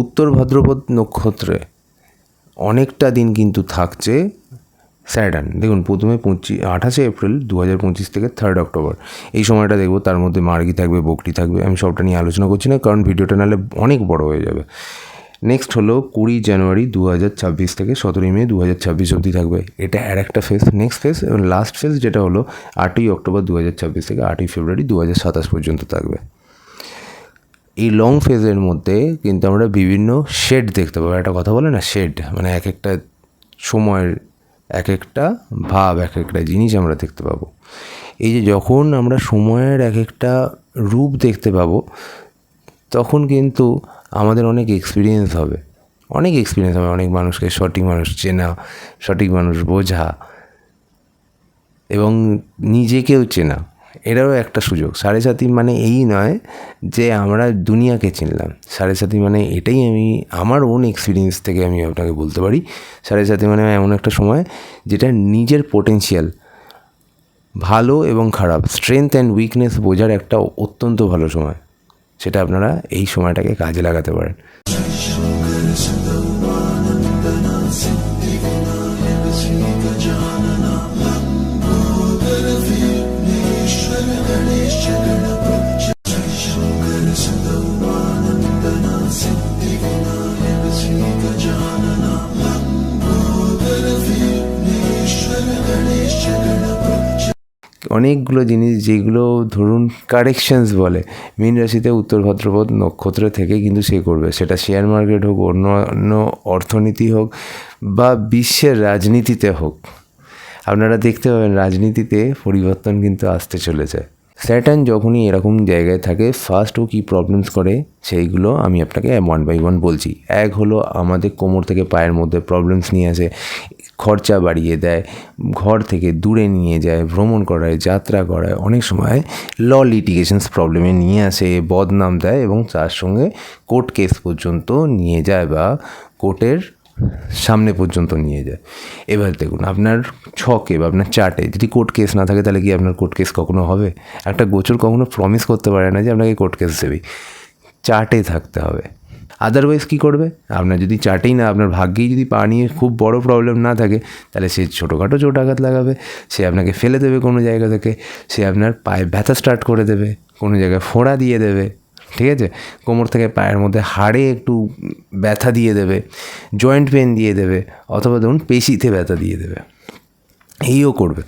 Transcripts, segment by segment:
উত্তর ভাদ্রপদ নক্ষত্রে অনেকটা দিন কিন্তু থাকছে স্যাটার্ন। দেখুন, প্রথমে পঁচিশ আঠাশে এপ্রিল দু হাজার পঁচিশ থেকে থার্ড অক্টোবর এই সময়টা দেখব, তার মধ্যে মার্গি থাকবে, বকরি থাকবে, আমি সবটা নিয়ে আলোচনা করছি না, কারণ ভিডিওটা নাহলে অনেক বড় হয়ে যাবে। নেক্সট হলো কুড়ি জানুয়ারি দু হাজার ছাব্বিশ থেকে সতেরোই মে দু হাজার ছাব্বিশ অবধি থাকবে। এটা আর একটা ফেজ নেক্সট ফেজ এবং লাস্ট ফেজ যেটা হলো আটই অক্টোবর দু হাজার ছাব্বিশ থেকে আটই ফেব্রুয়ারি দু হাজার সাতাশ পর্যন্ত থাকবে। এই লং ফেজের মধ্যে কিন্তু আমরা বিভিন্ন শেড দেখতে পাবো। একটা কথা বলে না শেড মানে এক একটা সময়ের এক একটা ভাব, এক একটা জিনিস আমরা দেখতে পাবো। এই যে যখন আমরা সময়ের এক একটা রূপ দেখতে পাবো, তখন কিন্তু আমাদের অনেক এক্সপিরিয়েন্স হবে। অনেক এক্সপিরিয়েন্স হবে, অনেক মানুষকে সঠিক মানুষ চেনা, সঠিক মানুষ বোঝা এবং নিজেকেও চেনা। এটাও একটা সুযোগ। সাড়ে সাতি মানে এই নয় যে আমরা দুনিয়াকে চিনলাম। সাড়ে সাতি মানে এটাই আমি, আমার ওন এক্সপিরিয়েন্স থেকে আমি আপনাকে বলতে পারি। সাড়ে সাতি মানে এমন একটা সময় যেটা নিজের পোটেন্সিয়াল ভালো এবং খারাপ স্ট্রেংথ অ্যান্ড উইকনেস বোঝার একটা অত্যন্ত ভালো সময়। সেটা আপনারা এই সময়টাকে কাজে লাগাতে পারেন। অনেকগুলো জিনিস যেগুলো ধরুন কারেকশানস বলে। মীন রাশিতে উত্তর ভাদ্রপদ নক্ষত্র থেকে কিন্তু সে করবে। সেটা শেয়ার মার্কেট হোক, অন্য অন্য অর্থনীতি হোক বা বিশ্বের রাজনীতিতে হোক। আপনারা দেখতে পাবেন রাজনীতিতে পরিবর্তন কিন্তু আসতে চলেছে। স্যাটার্ন যখনই এরকম জায়গায় থাকে ফার্স্ট ও কী প্রবলেমস করে, সেইগুলো আমি আপনাকে ওয়ান বাই ওয়ান বলছি। এক হলো আমাদের কোমর থেকে পায়ের মধ্যে প্রবলেমস নিয়ে আসে, খরচা বাড়িয়ে দেয়, ঘর থেকে দূরে নিয়ে যায়, ভ্রমণ করায়, যাত্রা করায়, অনেক সময় ল লিটিগেশনস প্রবলেমে নিয়ে আসে, বদনাম দেয় এবং তার সঙ্গে কোর্ট কেস পর্যন্ত নিয়ে যায় বা কোর্টের সামনে পর্যন্ত নিয়ে যায়। এবার দেখুন, আপনার ছকে বা আপনার চার্টে যদি কোর্ট কেস না থাকে, তাহলে কি আপনার কোর্ট কেস কখনো হবে? একটা গোচর কখনো প্রমিস করতে পারে না যে আপনাকে কোর্ট কেস দেবে। চার্টে থাকতে হবে। আদারওয়াইজ কী করবে? আপনার যদি চাটেই না, আপনার ভাগ্যেই যদি পা নিয়ে খুব বড় প্রবলেম না থাকে, তাহলে সে ছোটোখাটো চোট আঘাত লাগাবে, সে আপনাকে ফেলে দেবে কোনো জায়গা থেকে, সে আপনার পায়ে ব্যথা স্টার্ট করে দেবে, কোনো জায়গায় ফোঁড়া দিয়ে দেবে। ঠিক আছে? কোমর থেকে পায়ের মধ্যে হাড়ে একটু ব্যথা দিয়ে দেবে জয়েন্ট পেন দিয়ে দেবে, অথবা ধরুন পেশিতে ব্যথা দিয়ে দেবে। এইও করবে।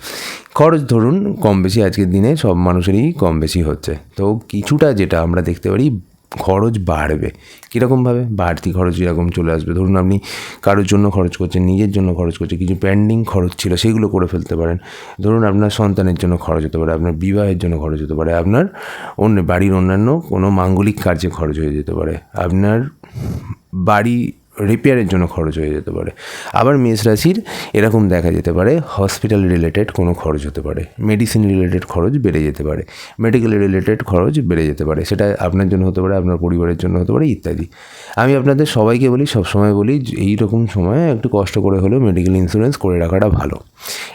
খরচ ধরুন কম বেশি, আজকের দিনে সব মানুষেরই কম বেশি হচ্ছে। তো কিছুটা যেটা আমরা দেখতে পারি খরচ বাড়বে। কীরকমভাবে? বাড়তি খরচ এরকম চলে আসবে। ধরুন আপনি কারোর জন্য খরচ করছেন, নিজের জন্য খরচ করছেন, কিছু পেন্ডিং খরচ ছিল, সেগুলো করে ফেলতে পারেন। ধরুন আপনার সন্তানের জন্য খরচ হতে পারে, আপনার বিবাহের জন্য খরচ হতে পারে, আপনার অন্য বাড়ির অন্যান্য কোনো মাঙ্গলিক কার্যে খরচ হয়ে যেতে পারে। আপনার বাড়ি রিপেয়ারের জন্য খরচ হয়ে যেতে পারে। আবার মেষ রাশির এরকম দেখা যেতে পারে হসপিটাল রিলেটেড কোনো খরচ হতে পারে মেডিসিন রিলেটেড খরচ বেড়ে যেতে পারে মেডিকেল রিলেটেড খরচ বেড়ে যেতে পারে, সেটা আপনার জন্য হতে পারে, আপনার পরিবারের জন্য হতে পারে, ইত্যাদি। আমি আপনাদের সবাইকে বলি, সবসময় বলি এই রকম সময় একটু কষ্ট করে হলেও মেডিকেল ইন্স্যুরেন্স করে রাখাটা ভালো।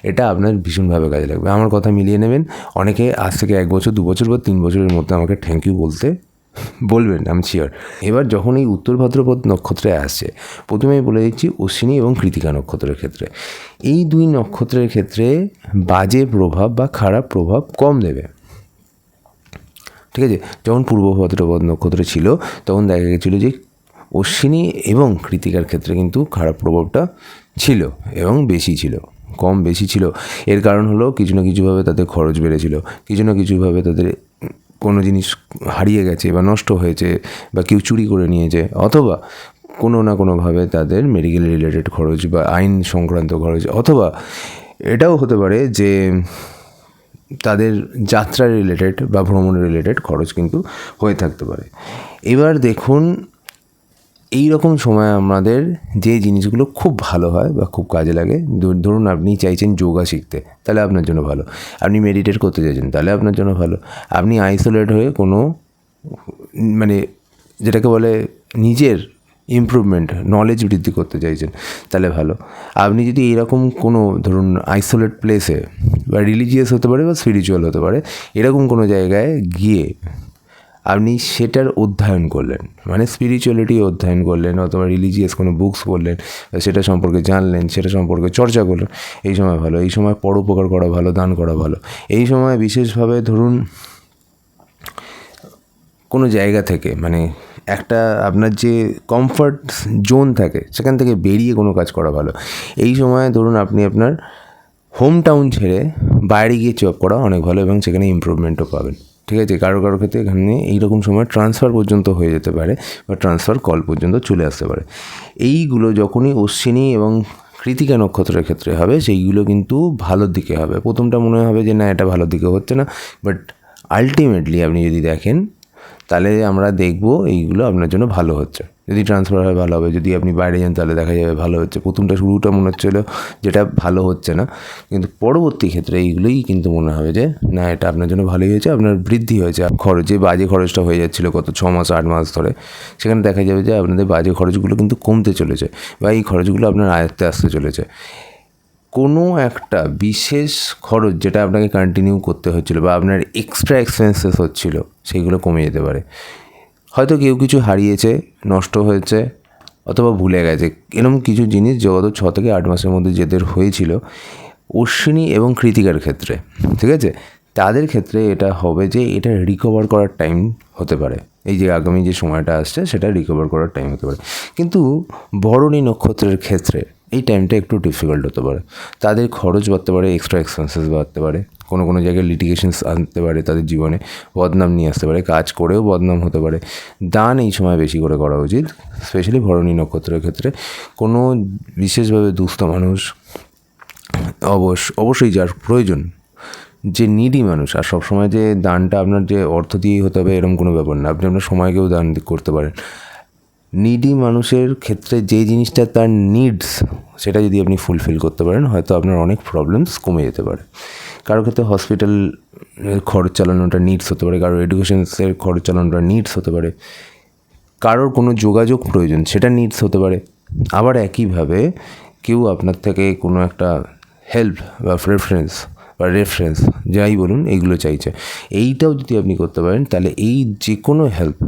এটা আপনার ভীষণভাবে কাজে লাগবে। আমার কথা মিলিয়ে নেবেন। অনেকে আজ থেকে এক বছর, দু বছর বা তিন বছরের মধ্যে আমাকে থ্যাংক ইউ বলতে বলবেন আমি শিওর এবার যখন এই উত্তর ভাদ্রপদ নক্ষত্রে আসছে প্রথমে বলে দিচ্ছি অশ্বিনী এবং কৃতিকা নক্ষত্রের ক্ষেত্রে। এই দুই নক্ষত্রের ক্ষেত্রে বাজে প্রভাব বা খারাপ প্রভাব কম দেবে। ঠিক আছে? যখন পূর্ব ভাদ্রপদ নক্ষত্র ছিল, তখন দেখা গেছিল যে অশ্বিনী এবং কৃতিকার ক্ষেত্রে কিন্তু খারাপ প্রভাবটা ছিল এবং বেশি ছিল, কম বেশি ছিল। এর কারণ হলো কিছু না কিছুভাবে তাদের খরচ বেড়েছিল, কিছু না কিছুভাবে তাদের কোনো জিনিস হারিয়ে গেছে বা নষ্ট হয়েছে বা কেউ চুরি করে নিয়েছে, অথবা কোনো না কোনোভাবে তাদের মেডিকেল রিলেটেড খরচ বা আইন সংক্রান্ত খরচ, অথবা এটাও হতে পারে যে তাদের যাত্রা রিলেটেড বা ভ্রমণ রিলেটেড খরচ কিন্তু হয়ে থাকতে পারে। এবার দেখুন এই রকম সময় আমাদের যে জিনিসগুলো খুব ভালো হয় বা খুব কাজে লাগে ধরুন আপনি চাইছেন যোগা শিখতে, তাহলে আপনার জন্য ভালো। আপনি মেডিটেট করতে চাইছেন, তাহলে আপনার জন্য ভালো। আপনি আইসোলেট হয়ে কোনো মানে যেটাকে বলে নিজের ইমপ্রুভমেন্ট নলেজ বৃদ্ধি করতে চাইছেন, তাহলে ভালো। আপনি যদি এরকম কোনো, ধরুন আইসোলেট প্লেসে বা রিলিজিয়াস হতে পারে বা স্পিরিচুয়াল হতে পারে, এরকম কোনো জায়গায় গিয়ে আপনি সেটার অধ্যয়ন করলেন মানে স্পিরিচুয়ালিটি অধ্যয়ন করলেন, অথবা রিলিজিয়াস কোনো বুকস পড়লেন, সেটা সম্পর্কে জানলেন, সেটা সম্পর্কে চর্চা করলেন, এই সময় ভালো, এই সময় পরোপকার করা ভালো, দান করা ভালো, এই সময় বিশেষভাবে ধরুন কোনো জায়গা থেকে মানে একটা আপনার যে কমফর্ট জোন থাকে, সেখান থেকে বেরিয়ে কোনো কাজ করা ভালো, এই সময় ধরুন আপনি আপনার হোম টাউন ছেড়ে বাইরে গিয়ে জব করা অনেক ভালো এবং সেখানে ইমপ্রুভমেন্টও পাবেন। ঠিক আছে, কারও কারও ক্ষেত্রে এখানে এইরকম সময় ট্রান্সফার পর্যন্ত হয়ে যেতে পারে বা ট্রান্সফার কল পর্যন্ত চলে আসতে পারে। এইগুলো যখনই অশ্বিনী এবং কৃতিকা নক্ষত্রের ক্ষেত্রে হবে, সেইগুলো কিন্তু ভালোর দিকে হবে। প্রথমটা মনে হবে যে, না, এটা ভালোর দিকে হচ্ছে না। বাট আলটিমেটলি আপনি যদি দেখেন, তাহলে আমরা দেখব এইগুলো আপনার জন্য ভালো হচ্ছে। যদি ট্রান্সফার হয় ভালো হবে। যদি আপনি বাইরে যান তাহলে দেখা যাবে ভালো হচ্ছে। প্রথমটা শুরুটা মনে হচ্ছিল যেটা ভালো হচ্ছে না। কিন্তু পরবর্তী ক্ষেত্রে এইগুলোই কিন্তু মনে হবে যে, না, এটা আপনার জন্য ভালোই হয়েছে, আপনার বৃদ্ধি হয়েছে। খরচ বাজে খরচটা হয়ে যাচ্ছিল গত ছ মাস, আট মাস ধরে। সেখানে দেখা যাবে যে আপনাদের বাজে খরচগুলো কিন্তু কমতে চলেছে বা এই খরচগুলো আপনার আয়ত্তে আসতে চলেছে। কোনো একটা বিশেষ খরচ যেটা আপনাকে কন্টিনিউ করতে হচ্ছিল বা আপনার এক্সট্রা এক্সপেন্সেস হচ্ছিল সেইগুলো কমে যেতে পারে। হয়তো কেউ কিছু হারিয়েছে, নষ্ট হয়েছে, অথবা ভুলে গেছে। এরকম কিছু জিনিস যত ছ থেকে আট মাসের মধ্যে যেদের হয়েছিল, অশ্বিনী এবং কৃতিকার ক্ষেত্রে, ঠিক আছে? তাদের ক্ষেত্রে এটা হবে যে এটা রিকভার করার টাইম হতে পারে। এই যে আগামী যে সময়টা আসছে, সেটা রিকভার করার টাইম হতে পারে। কিন্তু ভরণী নক্ষত্রের ক্ষেত্রে এই টাইমটা একটু ডিফিকাল্ট হতে পারে। তাদের খরচ বাড়তে পারে এক্সট্রা এক্সপেন্সেস বাড়তে পারে, কোনো কোনো জায়গায় লিটিগেশনস আনতে পারে তাদের জীবনে, বদনাম নিয়ে আসতে পারে, কাজ করেও বদনাম হতে পারে। দান এই সময় বেশি করে করা উচিত স্পেশালি ভরণী নক্ষত্রের ক্ষেত্রে। কোনো বিশেষভাবে দুস্থ মানুষ অবশ্য অবশ্যই যার প্রয়োজন, যে নিডি মানুষ, আর সবসময় যে দানটা আপনার যে অর্থ দিয়েই হতে হবে এরকম কোনো ব্যাপার না। আপনি আপনার সময়কেও দান করতে পারেন। নিডি মানুষের ক্ষেত্রে যে জিনিসটা তার নিডস সেটা যদি আপনি ফুলফিল করতে পারেন, হয়তো আপনার অনেক প্রবলেমস কমে যেতে পারে। কারোর ক্ষেত্রে হসপিটাল খরচ চালানোটা নিডস হতে পারে কারোর এডুকেশনসের খরচ চালানোটা নিডস হতে পারে। কারোর কোনো যোগাযোগ প্রয়োজন, সেটা নিডস হতে পারে। আবার একইভাবে কেউ আপনার থেকে কোনো একটা হেল্প বা প্রেফারেন্স বা রেফারেন্স যাই বলুন, এইগুলো চাইছে। এইটাও যদি আপনি করতে পারেন, তাহলে এই যে কোনো হেল্প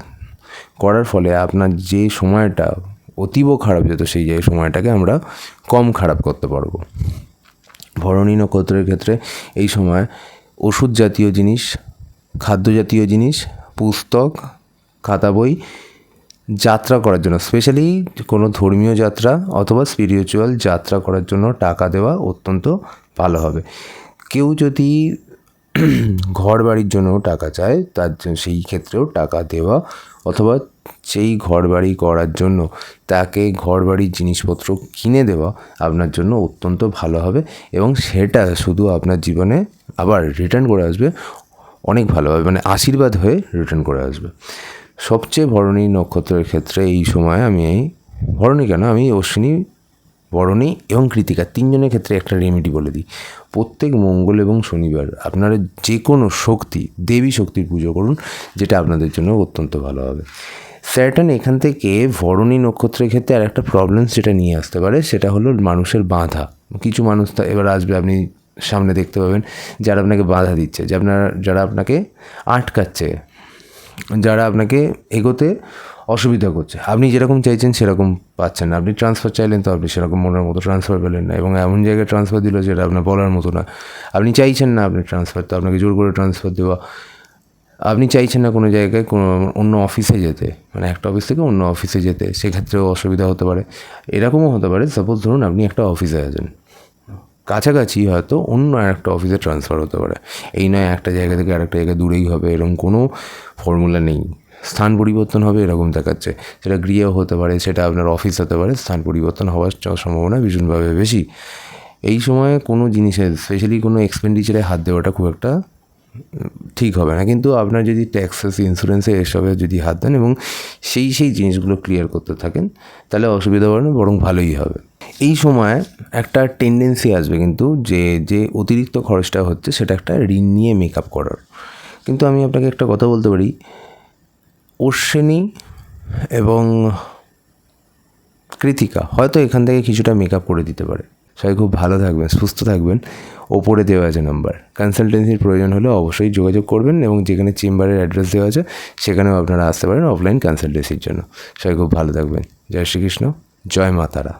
করার ফলে আপনার যে সময়টা অতীব খারাপ যেত, সেই যে সময়টাকে আমরা কম খারাপ করতে পারব। ভরণী নক্ষত্রের ক্ষেত্রে এই সময় ওষুধ জাতীয় জিনিস, খাদ্য জাতীয় জিনিস, পুস্তক, খাতা বই যাত্রা করার জন্য স্পেশালি কোনো ধর্মীয় যাত্রা অথবা স্পিরিচুয়াল যাত্রা করার জন্য টাকা দেওয়া অত্যন্ত ভালো হবে। কেউ যদি ঘর বাড়ির জন্য টাকা চায়, তার জন্য সেই ক্ষেত্রেও টাকা দেওয়া অথবা সেই ঘর বাড়ি করার জন্য তাকে ঘর বাড়ির জিনিসপত্র কিনে দেওয়া আপনার জন্য অত্যন্ত ভালো হবে এবং সেটা শুধু আপনার জীবনে আবার রিটার্ন করে আসবে, অনেক ভালোভাবে মানে আশীর্বাদ হয়ে রিটার্ন করে আসবে। সবচেয়ে ভরণী নক্ষত্রের ক্ষেত্রে এই সময় আমি এই ভরণী কেন? আমি অশ্বিনী বরণী এবং কৃতিকা, তিনজনের ক্ষেত্রে একটা রেমেডি বলে দিই। প্রত্যেক মঙ্গল এবং শনিবার আপনারা যে কোনো শক্তি, দেবী শক্তির পুজো করুন, যেটা আপনাদের জন্য অত্যন্ত ভালো হবে। স্যাটার্ন এখান থেকে ভরণী নক্ষত্রের ক্ষেত্রে আর একটা প্রবলেম সেটা নিয়ে আসতে পারে, সেটা হলো মানুষের বাঁধা। কিছু মানুষ তা এবার আসবে, আপনি সামনে দেখতে পাবেন, যারা আপনাকে বাধা দিচ্ছে, যে আপনার, যারা আপনাকে আটকাচ্ছে, যারা আপনাকে এগোতে অসুবিধা করছে। আপনি যেরকম চাইছেন সেরকম পাচ্ছেন না। আপনি ট্রান্সফার চাইলেন তো আপনি সেরকম মনের মতো ট্রান্সফার পেলেন না এবং এমন জায়গায় ট্রান্সফার দিল যেটা আপনার বলার মতো না। আপনি চাইছেন না আপনি ট্রান্সফার তো আপনাকে জোর করে ট্রান্সফার দেওয়া। আপনি চাইছেন না কোনো জায়গায় কোনো অন্য অফিসে যেতে মানে একটা অফিস থেকে অন্য অফিসে যেতে। সেক্ষেত্রেও অসুবিধা হতে পারে। এরকমও হতে পারে সাপোজ ধরুন আপনি একটা অফিসে আছেন। কাছাকাছি হয়তো অন্য একটা অফিসে ট্রান্সফার হতে পারে। এই নয় একটা জায়গা থেকে আরেকটা জায়গায় দূরেই হবে, এরকম কোনো ফর্মুলা নেই। স্থান পরিবর্তন হবে, এরকম দেখাচ্ছে। সেটা গৃহ হতে পারে, সেটা আপনার অফিস হতে পারে, স্থান পরিবর্তন হওয়ার সম্ভাবনা ভীষণভাবে বেশি। এই সময়ে কোনো জিনিসের স্পেশালি কোনো এক্সপেন্ডিচারে হাত দেওয়াটা খুব একটা ঠিক হবে না। কিন্তু আপনার যদি ট্যাক্সেস ইন্স্যুরেন্সে এসবে যদি হাত দেন এবং সেই সেই জিনিসগুলো ক্লিয়ার করতে থাকেন, তাহলে অসুবিধা হবে না, বরং ভালোই হবে। এই সময় একটা টেন্ডেন্সি আসবে কিন্তু যে যে অতিরিক্ত খরচটা হচ্ছে, সেটা একটা ঋণ নিয়ে মেকআপ করার। কিন্তু আমি আপনাকে একটা কথা বলতে পারি অশ্বিনী এবং কৃতিকা। হয়তো এখান থেকে কিছুটা মেকআপ করে দিতে পারে। সবাই খুব ভালো থাকবেন, সুস্থ থাকবেন। ওপরে দেওয়া আছে নাম্বার কনসালটেন্সির প্রয়োজন হলে অবশ্যই যোগাযোগ করবেন এবং যেখানে চেম্বারের অ্যাড্রেস দেওয়া আছে, সেখানেও আপনারা আসতে পারেন অফলাইন কনসালটেন্সির জন্য। সবাই খুব ভালো থাকবেন। জয় শ্রীকৃষ্ণ। জয় মা তারা।